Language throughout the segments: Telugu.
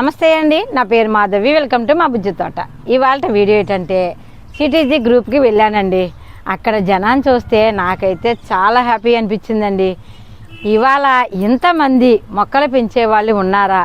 నమస్తే అండి నా పేరు మాధవి వెల్కమ్ టు మా బుజ్జి తోట. ఇవాళ వీడియో ఏంటంటే సిటీజీ గ్రూప్కి వెళ్ళానండి. అక్కడ జనాన్ని చూస్తే నాకైతే చాలా హ్యాపీ అనిపించిందండి. ఇవాళ ఇంతమంది మొక్కలు పెంచే వాళ్ళు ఉన్నారా?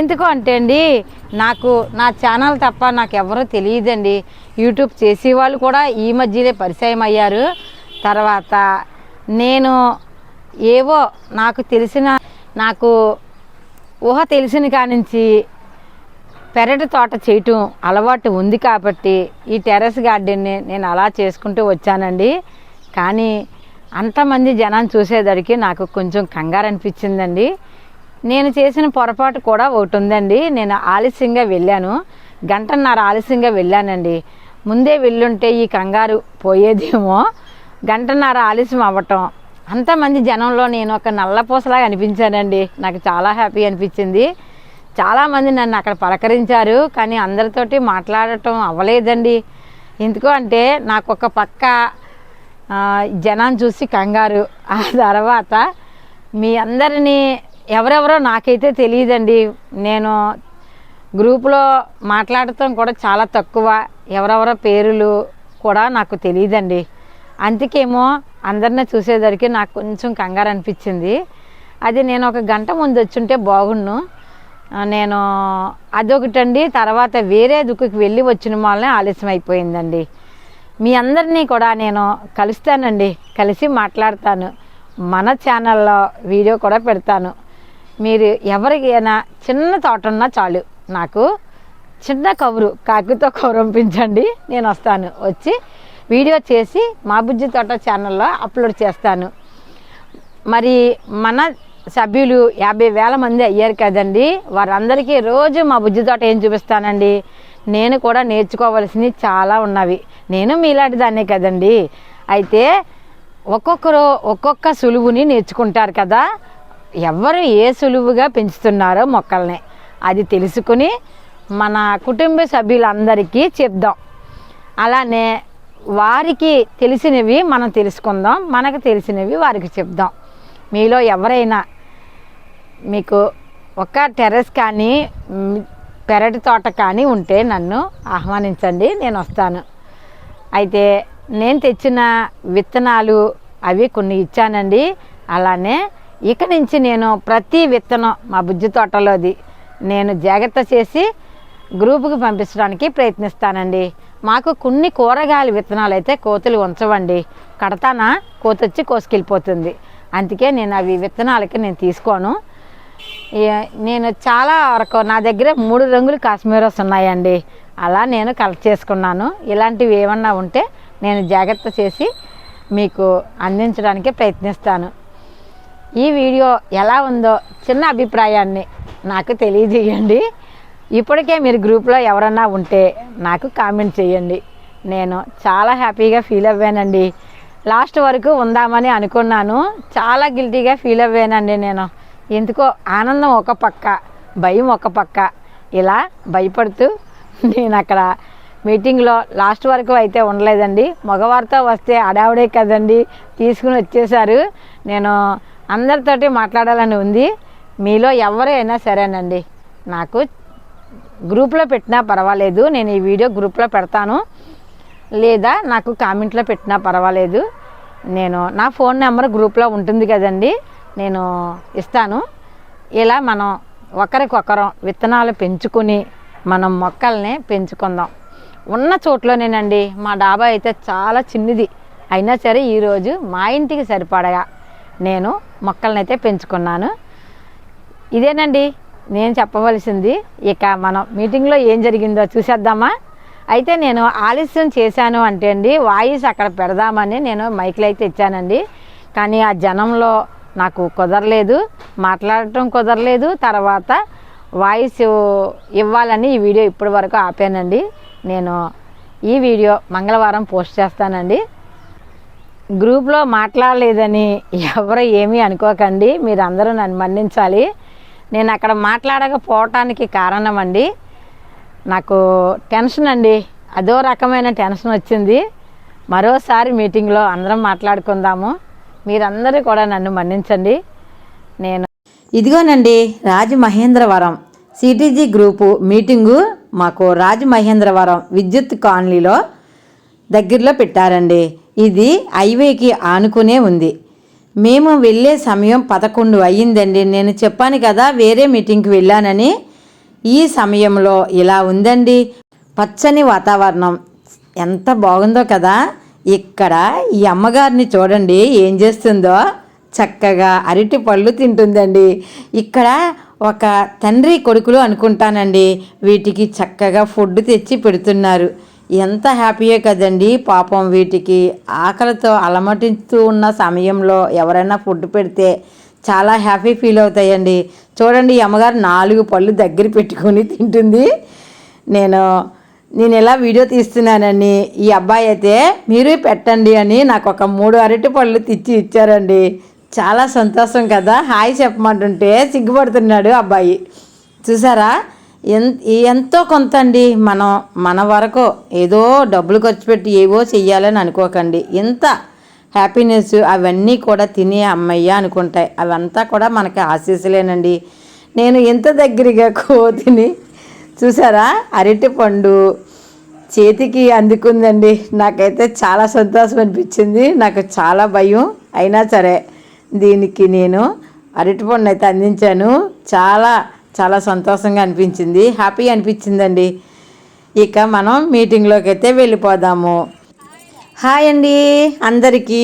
ఎందుకు అంటే అండి నాకు నా ఛానల్ తప్ప నాకు ఎవరో తెలియదండి. యూట్యూబ్ చేసేవాళ్ళు కూడా ఈ మధ్యలో పరిచయం అయ్యారు. తర్వాత నేను ఏవో నాకు తెలిసిన నాకు ఊహ తెలిసిన కానించి పెరటి తోట చేయటం అలవాటు ఉంది కాబట్టి ఈ టెర్రస్ గార్డెన్ని నేను అలా చేసుకుంటూ వచ్చానండి. కానీ అంతమంది జనాన్ని చూసేసరికి నాకు కొంచెం కంగారు అనిపించిందండి నేను చేసిన పొరపాటు కూడా ఒకటి ఉందండి. నేను ఆలస్యంగా వెళ్ళాను. గంటన్నర ఆలస్యంగా వెళ్ళానండి. ముందే వెళ్ళుంటే ఈ కంగారు పోయేదేమో. గంటన్నర ఆలస్యం అవ్వటం అంతమంది జనంలో నేను ఒక నల్లపూసలాగా అనిపించానండి. నాకు చాలా హ్యాపీ అనిపించింది. చాలామంది నన్ను అక్కడ పలకరించారు కానీ అందరితోటి మాట్లాడటం అవ్వలేదండి. ఎందుకు అంటే నాకు ఒక పక్క జనాన్ని చూసి కంగారు. ఆ తర్వాత మీ అందరినీ ఎవరెవరో నాకైతే తెలియదండి. నేను గ్రూప్లో మాట్లాడటం కూడా చాలా తక్కువ. ఎవరెవరో పేర్లు కూడా నాకు తెలియదండి. అందుకేమో అందరిని చూసేసరికి నాకు కొంచెం కంగారు అనిపించింది. అది నేను ఒక గంట ముందు వచ్చుంటే బాగుండు. నేను అదొకటండి తర్వాత వేరే దుక్కుకి వెళ్ళి వచ్చిన వాళ్ళనే ఆలస్యం అయిపోయిందండి మీ అందరినీ కూడా నేను కలుస్తానండి కలిసి మాట్లాడతాను. మన ఛానల్లో వీడియో కూడా పెడతాను. మీరు ఎవరికైనా చిన్న తోట ఉన్నా చాలు. నాకు చిన్న కబురు కాకితో కౌరంపించండి నేను వస్తాను. వచ్చి వీడియో చేసి మా బుజ్జి తోట ఛానల్లో అప్లోడ్ చేస్తాను. మరి మన సభ్యులు యాభై వేల మంది అయ్యారు కదండి. వారందరికీ రోజు మా బుజ్జి తోట ఏం చూపిస్తానండి? నేను కూడా నేర్చుకోవాల్సినవి చాలా ఉన్నవి. నేను మీలాంటి దాన్నే కదండి. అయితే ఒక్కొక్కరు ఒక్కొక్క సులువుని నేర్చుకుంటారు కదా. ఎవరు ఏ సులువుగా పెంచుతున్నారో మొక్కల్ని. అది తెలుసుకుని మన కుటుంబ సభ్యులందరికీ చెప్దాం. అలానే వారికి తెలిసినవి మనం తెలుసుకుందాం మనకు తెలిసినవి వారికి చెప్దాం. మీలో ఎవరైనా మీకు ఒక టెర్రస్ కానీ పెరటి తోట కానీ ఉంటే నన్ను ఆహ్వానించండి నేను వస్తాను. అయితే నేను తెచ్చిన విత్తనాలు అవి కొన్ని ఇచ్చానండి. అలానే ఇక నుంచి నేను ప్రతి విత్తనం మా బుజ్జి తోటలోది నేను జాగ్రత్త చేసి గ్రూపుకి పంపించడానికి ప్రయత్నిస్తానండి. మాకు కొన్ని కూరగాయల విత్తనాలు అయితే కోతులు ఉంచవండి. కడతానా? కోతొచ్చి కోసుకెళ్ళిపోతుంది. అందుకే నేను అవి విత్తనాలకి నేను తీసుకోను. నేను చాలా వరకు నా దగ్గర మూడు రంగులు కాశ్మీరస్ ఉన్నాయండి. అలా నేను కలెక్ట్ చేసుకున్నాను. ఇలాంటివి ఏమన్నా ఉంటే నేను జాగ్రత్త చేసి మీకు అందించడానికి ప్రయత్నిస్తాను. ఈ వీడియో ఎలా ఉందో చిన్న అభిప్రాయాన్ని నాకు తెలియజేయండి. ఇప్పటికే మీరు గ్రూప్లో ఎవరన్నా ఉంటే నాకు కామెంట్ చేయండి. నేను చాలా హ్యాపీగా ఫీల్ అవ్వానండి. లాస్ట్ వరకు ఉందామని అనుకున్నాను. చాలా గిల్టీగా ఫీల్ అవ్వానండి నేను. ఎందుకో ఆనందం ఒక పక్క భయం ఒక పక్క. ఇలా భయపడుతూ నేను అక్కడ మీటింగ్లో లాస్ట్ వరకు అయితే ఉండలేదండి. మగవారితో వస్తే అడావిడే కదండి. తీసుకుని వచ్చేసారు నేను అందరితోటి మాట్లాడాలని ఉంది. మీలో ఎవరైనా సరేనండి. నాకు గ్రూప్లో పెట్టినా పర్వాలేదు. నేను ఈ వీడియో గ్రూప్లో పెడతాను. లేదా నాకు కామెంట్లో పెట్టినా పర్వాలేదు. నేను నా ఫోన్ నెంబర్ గ్రూప్లో ఉంటుంది కదండి. నేను ఇస్తాను. ఇలా మనం ఒకరికొకరం విత్తనాలు పెంచుకొని మనం మొక్కల్ని పెంచుకుందాం. ఉన్న చోట్లోనేనండి మా డాబా అయితే చాలా చిన్నది. అయినా సరే ఈరోజు మా ఇంటికి సరిపడగా నేను మొక్కలనైతే పెంచుకున్నాను. ఇదేనండి నేను చెప్పవలసింది ఇక మనం మీటింగ్లో ఏం జరిగిందో చూసేద్దామా? అయితే నేను ఆలస్యం చేశాను అంటే అండి వాయిస్ అక్కడ పెడదామని నేను మైక్లో అయితే ఇచ్చానండి. కానీ ఆ జనంలో నాకు కుదరలేదు మాట్లాడటం కుదరలేదు. తర్వాత వాయిస్ ఇవ్వాలని ఈ వీడియో ఇప్పటి వరకు ఆపానండి. నేను ఈ వీడియో మంగళవారం పోస్ట్ చేస్తానండి. గ్రూప్లో మాట్లాడలేదని ఎవరు ఏమీ అనుకోకండి మీరు అందరూ నన్ను మన్నించాలి. నేను అక్కడ మాట్లాడకపోవటానికి కారణం అండి నాకు టెన్షన్ అండి. అదో రకమైన టెన్షన్ వచ్చింది. మరోసారి మీటింగ్లో అందరం మాట్లాడుకుందాము. మీరందరూ కూడా నన్ను మన్నించండి. నేను ఇదిగోనండి రాజమహేంద్రవరం సిటీజీ గ్రూపు మీటింగు మాకు రాజమహేంద్రవరం విద్యుత్ కాలనీలో దగ్గరలో పెట్టారండి. ఇది హైవేకి ఆనుకునే ఉంది. మేము వెళ్ళే సమయం పదకొండు అయ్యిందండి. నేను చెప్పాను కదా వేరే మీటింగ్కి వెళ్ళానని. ఈ సమయంలో ఇలా ఉందండి. పచ్చని వాతావరణం. ఎంత బాగుందో కదా. ఇక్కడ ఈ అమ్మగారిని చూడండి ఏం చేస్తుందో. చక్కగా అరటి పళ్ళు తింటుందండి. ఇక్కడ ఒక తండ్రి కొడుకులు అనుకుంటానండి. వీటికి చక్కగా ఫుడ్ తెచ్చి పెడుతున్నారు. ఎంత హ్యాపీయే కదండి పాపం వీటికి. ఆకలితో అలమటిస్తూ ఉన్న సమయంలో ఎవరైనా ఫుడ్ పెడితే చాలా హ్యాపీ ఫీల్ అవుతాయండి. చూడండి అమ్మగారు నాలుగు పళ్ళు దగ్గర పెట్టుకొని తింటుంది. నేను నేను ఎలా వీడియో తీస్తున్నానని ఈ అబ్బాయి అయితే మీరు పెట్టండి అని నాకు ఒక మూడు అరటి పళ్ళు తెచ్చి ఇచ్చారండి. చాలా సంతోషం కదా. హాయ్ చెప్పమంటుంటే సిగ్గుపడుతున్నాడు అబ్బాయి. చూసారా? ఎంతో కొంత అండి మనం మన వరకు ఏదో డబ్బులు ఖర్చు పెట్టి ఏవో చెయ్యాలని అనుకోకండి. ఇంత హ్యాపీనెస్ అవన్నీ కూడా తినే అమ్మయ్య అనుకుంటాయి అవంతా కూడా మనకి ఆశీస్సులేనండి. నేను ఇంత దగ్గరగా కోతిని చూసారా? అరటి పండు చేతికి అందుకుందండి. నాకైతే చాలా సంతోషం అనిపించింది. నాకు చాలా భయం. అయినా సరే దీనికి నేను అరటిపండు అయితే అందించాను. చాలా చాలా సంతోషంగా అనిపించింది. హ్యాపీ అనిపించిందండి. ఇక మనం మీటింగ్లోకి అయితే వెళ్ళిపోదాము. హాయ్ అండి. అందరికీ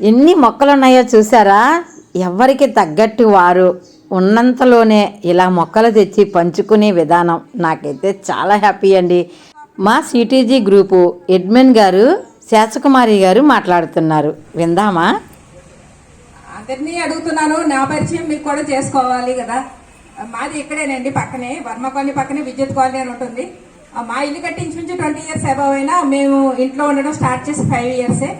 ఎన్ని మొక్కలు ఉన్నాయో చూసారా? ఎవరికి తగ్గట్టు వారు ఉన్నంతలోనే ఇలా మొక్కలు తెచ్చి పంచుకునే విధానం నాకైతే చాలా హ్యాపీ అండి. మా సిటీజీ గ్రూపు ఎడ్మిన్ గారు శేషకుమారి గారు మాట్లాడుతున్నారు. విందామా? అందరినీ అడుగుతున్నాను. నా పరిచయం మీకు కూడా చేసుకోవాలి కదా. మాది ఇక్కడేనండి పక్కనే వర్మ కాలనీ పక్కనే విద్యుత్ కాలనీ అని ఉంటుంది. మా ఇల్లు కట్టించి నుంచి ట్వంటీ ఇయర్స్ అబవ్ అయినా మేము ఇంట్లో ఉండడం స్టార్ట్ చేసి ఫైవ్ ఇయర్సే.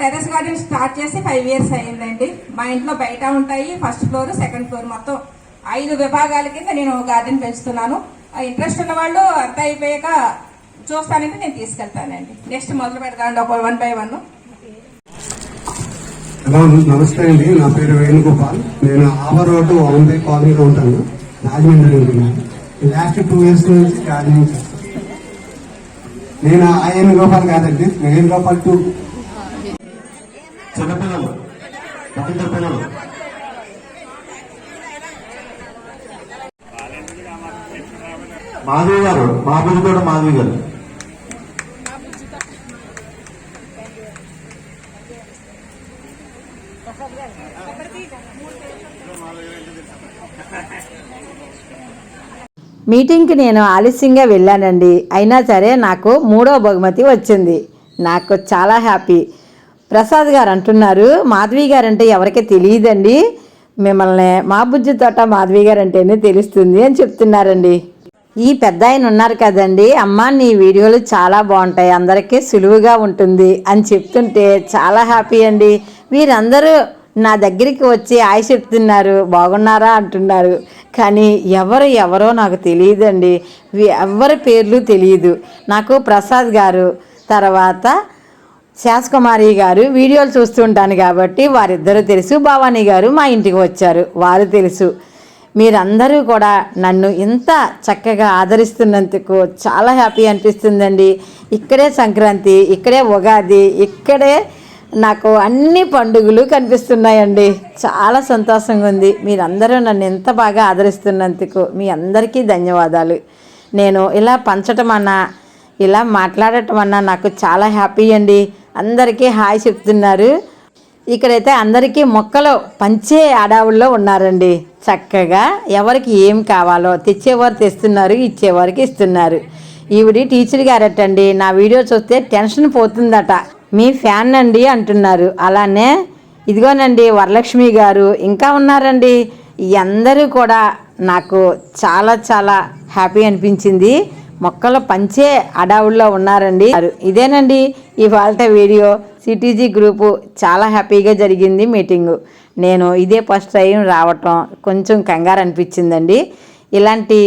టెర్రస్ గార్డెన్ స్టార్ట్ చేసి ఫైవ్ ఇయర్స్ అయ్యిందండి మా ఇంట్లో బయట ఉంటాయి ఫస్ట్ ఫ్లోర్ సెకండ్ ఫ్లోర్ మొత్తం. ఐదు విభాగాల కింద నేను గార్డెన్ పెంచుతున్నాను. ఇంట్రెస్ట్ ఉన్న వాళ్ళు అర్థం అయిపోయాక చూస్తానంటే నేను తీసుకెళ్తానండి. నెక్స్ట్ మొదలు పెడతానండి ఒక వన్ బై వన్. హలో నమస్తే అండి. నా పేరు వేణుగోపాల్. నేను ఆవర్ రోడ్డు వాంబే కాలనీలో ఉంటాను. రాజమండ్రి ఉంటున్నాను లాస్ట్ టూ ఇయర్స్ నుంచి గార్డెనింగ్ చేస్తాను నేను ఆ వేణుగోపాల్ కాదండి. వేణుగోపాల్ టూ. చిన్నపిల్లలు పిల్లలు. మాధవి గారు మా కూడా మాధవి గారు. మీటింగ్కి నేను ఆలస్యంగా వెళ్ళానండి. అయినా సరే నాకు మూడో బహుమతి వచ్చింది. నాకు చాలా హ్యాపీ. ప్రసాద్ గారు అంటున్నారు మాధవి గారు అంటే ఎవరికి తెలియదండి. మిమ్మల్ని మా బుజ్జి తోట మాధవి గారు అంటేనే తెలుస్తుంది అని చెప్తున్నారండి. ఈ పెద్ద ఆయన ఉన్నారు కదండి. అమ్మ నీ వీడియోలు చాలా బాగుంటాయి. అందరికీ సులువుగా ఉంటుంది అని చెప్తుంటే చాలా హ్యాపీ అండి. వీరందరూ నా దగ్గరికి వచ్చి ఆయ చెప్తున్నారు బాగున్నారా? అంటున్నారు. కానీ ఎవరు ఎవరో నాకు తెలియదండి. ఎవరి పేర్లు తెలియదు. నాకు ప్రసాద్ గారు తర్వాత శాసకుమారి గారు వీడియోలు చూస్తుంటాను కాబట్టి వారిద్దరూ తెలుసు. భవానీ గారు మా ఇంటికి వచ్చారు. వారు తెలుసు. మీరందరూ కూడా నన్ను ఇంత చక్కగా ఆదరిస్తున్నందుకు చాలా హ్యాపీ అనిపిస్తుందండి. ఇక్కడే సంక్రాంతి ఇక్కడే ఉగాది ఇక్కడే నాకు అన్ని పండుగలు కనిపిస్తున్నాయండి. చాలా సంతోషంగా ఉంది. మీరందరూ నన్ను ఎంత బాగా ఆదరిస్తున్నందుకు మీ అందరికీ ధన్యవాదాలు. నేను ఇలా పంచటం అన్నా ఇలా మాట్లాడటం అన్నా నాకు చాలా హ్యాపీ అండి. అందరికీ హాయ్ చెప్తున్నారు. ఇక్కడైతే అందరికీ మొక్కలు పంచే అడావుల్లో ఉన్నారండి. చక్కగా ఎవరికి ఏం కావాలో తెచ్చేవారు తెస్తున్నారు ఇచ్చేవారికి ఇస్తున్నారు. ఈవిడి టీచర్ గారటండి. నా వీడియో చూస్తే టెన్షన్ పోతుందట. మీ ఫ్యాన్ అండి అంటున్నారు. అలానే ఇదిగోనండి వరలక్ష్మి గారు ఇంకా ఉన్నారండి. అందరూ కూడా నాకు చాలా చాలా హ్యాపీ అనిపించింది. మొక్కలు పంచే అడావుల్లో ఉన్నారండి. ఇదేనండి ఇవాళ వీడియో. సిటీజీ గ్రూపు చాలా హ్యాపీగా జరిగింది మీటింగు. నేను ఇదే ఫస్ట్ టైం రావటం కొంచెం కంగారు అనిపించిందండి. ఇలాంటి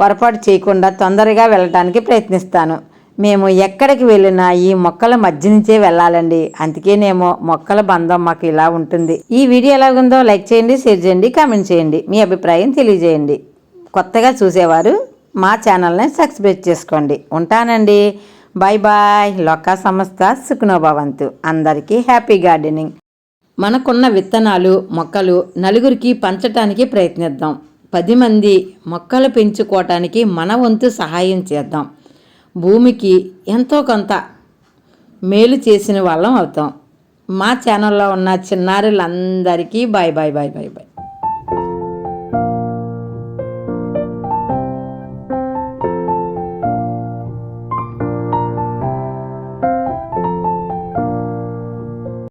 పొరపాటు చేయకుండా తొందరగా వెళ్ళటానికి ప్రయత్నిస్తాను. మేము ఎక్కడికి వెళ్ళినా ఈ మొక్కల మధ్య నుంచే వెళ్ళాలండి. అందుకేనేమో మొక్కల బంధం మాకు ఇలా ఉంటుంది. ఈ వీడియో ఎలాగుందో లైక్ చేయండి షేర్ చేయండి కామెంట్ చేయండి. మీ అభిప్రాయం తెలియజేయండి. కొత్తగా చూసేవారు మా ఛానల్ని సబ్స్క్రైబ్ చేసుకోండి. ఉంటానండి. Bye bye. లొక్క సంస్థ సుఖనోభవంతు. అందరికీ హ్యాపీ గార్డెనింగ్. మనకున్న విత్తనాలు మొక్కలు నలుగురికి పంచటానికి ప్రయత్నిద్దాం. పది మంది మొక్కలు పెంచుకోవటానికి మన వంతు సహాయం చేద్దాం. భూమికి ఎంతో కొంత మేలు చేసిన వాళ్ళం అవుతాం. మా ఛానల్లో ఉన్న చిన్నారులందరికీ bye bye bye bye bye